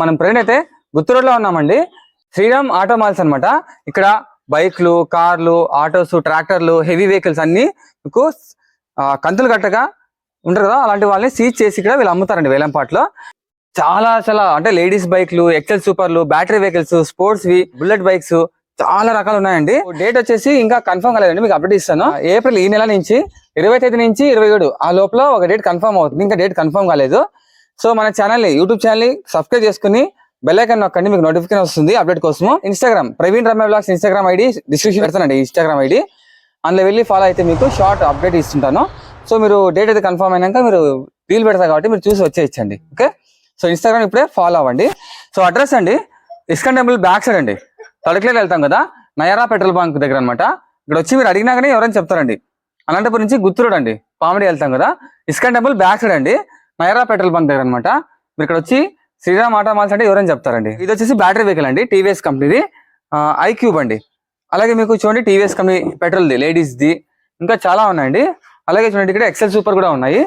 మనం ప్రజెంట్ అయితే గుత్తు రోడ్లో ఉన్నామండి. శ్రీరామ్ ఆటో మాల్స్ అన్నమాట. ఇక్కడ బైక్లు కార్లు ఆటోస్ ట్రాక్టర్లు హెవీ వెహికల్స్ అన్ని మీకు కంతులు కట్టగా ఉంటారు కదా అలాంటి వాళ్ళని సీజ్ చేసి ఇక్కడ వీళ్ళు అమ్ముతారండి వేలంపాట్లో. చాలా చాలా అంటే లేడీస్ బైక్లు ఎక్సెల్ సూపర్లు బ్యాటరీ వెహికల్స్ స్పోర్ట్స్ వి బుల్లెట్ బైక్స్ చాలా రకాలు ఉన్నాయండి. డేట్ వచ్చేసి ఇంకా కన్ఫర్మ్ కాలేదండి మీకు అప్డేట్ ఇస్తాను. ఏప్రిల్ ఈ నెల నుంచి ఇరవై తేదీ నుంచి ఇరవై ఏడు ఆ లోపల ఒక డేట్ కన్ఫర్మ్ అవుతుంది. ఇంకా డేట్ కన్ఫర్మ్ కాలేదు. సో మన ఛానల్ని యూట్యూబ్ ఛానల్ని సబ్స్క్రైబ్ చేసుకుని బెల్లైకన్ నొక్కండి మీకు నోటిఫికేషన్ వస్తుంది అప్డేట్ కోసము. Instagram Praveen Ramya blogs Instagram ID description పెడతానండి ఇన్స్టాగ్రామ్ ఐడి అందులో వెళ్ళి ఫాలో అయితే మీకు షార్ట్ అప్డేట్ ఇస్తుంటాను. సో మీరు డేట్ అయితే కన్ఫర్మ్ అయినాక మీరు రీల్ పెడతారు కాబట్టి మీరు చూసి వచ్చేయచ్చండి ఓకే? సో ఇన్స్టాగ్రామ్ ఇప్పుడే ఫాలో అవ్వండి. సో అడ్రస్ అండి ఇస్కాన్ టెంపుల్ బ్యాక్ సైడ్ అండి. తడకలేకి వెళ్తాం కదా నయారా పెట్రోల్ బంక్ దగ్గర అన్నమాట. ఇక్కడ వచ్చి మీరు అడిగినాకనే ఎవరైనా చెప్తారండి. అనంతపురం నుంచి గుత్తురుడు అండి పామిడి వెళ్తాం కదా ఇస్కాన్ టెంపుల్ బ్యాక్ సైడ్ అండి. నయారా పెట్రోల్ బంక్ దగ్గర అన్నమాట. మీరు ఇక్కడ వచ్చి శ్రీరామ్ ఆటో మాల్స్ అంటే ఎవరైనా చెప్తారండి. ఇది వచ్చేసి బ్యాటరీ వెహికల్ అండి టీవీఎస్ కంపెనీది. ఐ క్యూబ్ అండి అలాగే మీకు చూడండి టీవీఎస్ కంపెనీ పెట్రోల్ది లేడీస్ది. ఇంకా చాలా ఉన్నాయండి. అలాగే చూడండి ఇక్కడ ఎక్సెల్ సూపర్ కూడా ఉన్నాయి.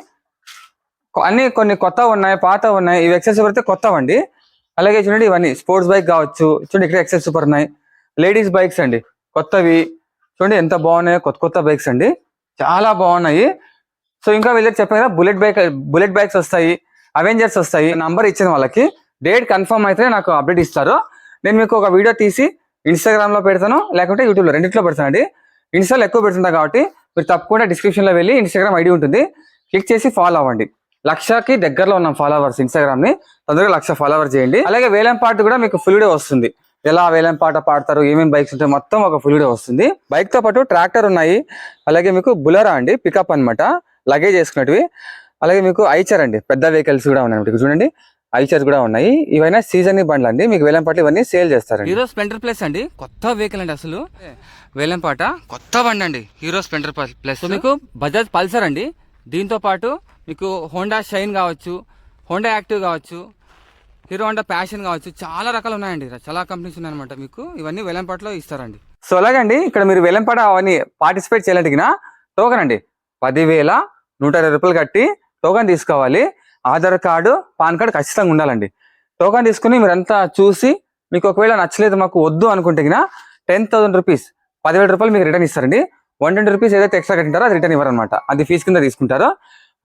అన్ని కొన్ని కొత్త ఉన్నాయి పాత ఉన్నాయి. ఇవి ఎక్సెల్ సూపర్ అయితే కొత్తవి అండి. అలాగే చూడండి ఇవన్నీ స్పోర్ట్స్ బైక్ కావచ్చు. చూడండి ఇక్కడ ఎక్సెల్ సూపర్ ఉన్నాయి. లేడీస్ బైక్స్ అండి కొత్తవి. చూడండి ఎంత బాగున్నాయో కొత్త కొత్త బైక్స్ అండి. చాలా బాగున్నాయి. సో ఇంకా వీళ్ళకి చెప్పాను కదా బుల్లెట్ బైక్ బుల్లెట్ బైక్స్ వస్తాయి అవెంజర్స్ వస్తాయి నంబర్ ఇచ్చిన వాళ్ళకి. డేట్ కన్ఫర్మ్ అయితే నాకు అప్డేట్ ఇస్తారు. నేను మీకు ఒక వీడియో తీసి ఇన్స్టాగ్రామ్లో పెడతాను లేకుంటే యూట్యూబ్లో రెండింటిలో పెడతానండి ఇన్స్టాలో ఎక్కువ పెడుతుంటా కాబట్టి మీరు తప్పకుండా డిస్క్రిప్షన్లో వెళ్ళి ఇన్స్టాగ్రామ్ ఐడి ఉంటుంది. క్లిక్ చేసి ఫాలో అవ్వండి. లక్షకి దగ్గరలో ఉన్న ఫాలోవర్స్ ఇన్స్టాగ్రామ్ని తొందరగా లక్ష ఫాలోవర్ చేయండి. అలాగే వేలం పాట కూడా మీకు ఫుల్ డే వస్తుంది. ఎలా వేలం పాట పాడతారు ఏమేమి బైక్స్ ఉంటాయి మొత్తం ఒక ఫుల్ డే వస్తుంది. బైక్తో పాటు ట్రాక్టర్ ఉన్నాయి. అలాగే మీకు బులరా అండి పికప్ అన్నమాట. లగేజ్ వేసుకున్నట్టువి. అలాగే మీకు ఐచర్ అండి పెద్ద వెహికల్స్ కూడా ఉన్నాయి చూడండి ఐచర్ కూడా ఉన్నాయి. ఇవైనా సీజన్ బండ్లు అండి. మీకు వేలంపాట ఇవన్నీ సేల్ చేస్తారు హీరో స్ప్లెండర్ ప్లస్ అండి. కొత్త వెహికల్ అండి అసలు. వేలంపాట కొత్త బండి అండి. హీరో స్ప్లెండర్ ప్లస్ మీకు బజాజ్ పల్సర్ అండి. దీంతో పాటు మీకు హోండా షైన్ కావచ్చు హోండా యాక్టివ్ కావచ్చు హీరో హోండా ప్యాషన్ కావచ్చు చాలా రకాలు ఉన్నాయండి. చాలా కంపెనీస్ ఉన్నాయన్నమాట మీకు. ఇవన్నీ వేలంపాటలో ఇస్తారండి. సో అలాగండి ఇక్కడ మీరు వేలంపాట అవన్నీ పార్టిసిపేట్ చేయాలంటే టోకన్ అండి. పదివేల నూట ఇరవై రూపాయలు కట్టి టోకన్ తీసుకోవాలి. ఆధార్ కార్డు పాన్ కార్డు ఖచ్చితంగా ఉండాలండి. టోకన్ తీసుకుని మీరంతా చూసి మీకు ఒకవేళ నచ్చలేదు మాకు వద్దు అనుకుంటే టెన్ థౌసండ్ రూపీస్ పదివేల రూపాయలు మీకు రిటర్న్ ఇస్తారండి. వన్ ట్వంటీ రూపీస్ ఏదైతే ఎక్స్ట్రా కట్టింటారో అది రిటర్న్ ఇవ్వరనమాట అది ఫీజు కింద తీసుకుంటారు.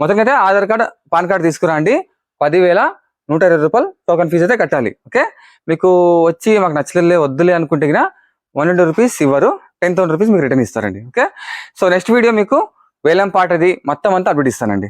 మొత్తం అయితే ఆధార్ కార్డు పాన్ కార్డు తీసుకురండి. పదివేల నూట ఇరవై రూపాయలు టోకన్ ఫీజు అయితే కట్టాలి. ఓకే? మీకు వచ్చి మాకు నచ్చలేదు వద్దులే అనుకుంటే వన్ ట్వంటీ రూపీస్ ఇవ్వరు. టెన్ థౌసండ్ రూపీస్ మీకు రిటర్న్ ఇస్తారండి. ఓకే? సో నెక్స్ట్ వీడియో మీకు వేలం పాటది మొత్తం అంతా అప్డేట్ ఇస్తానండి.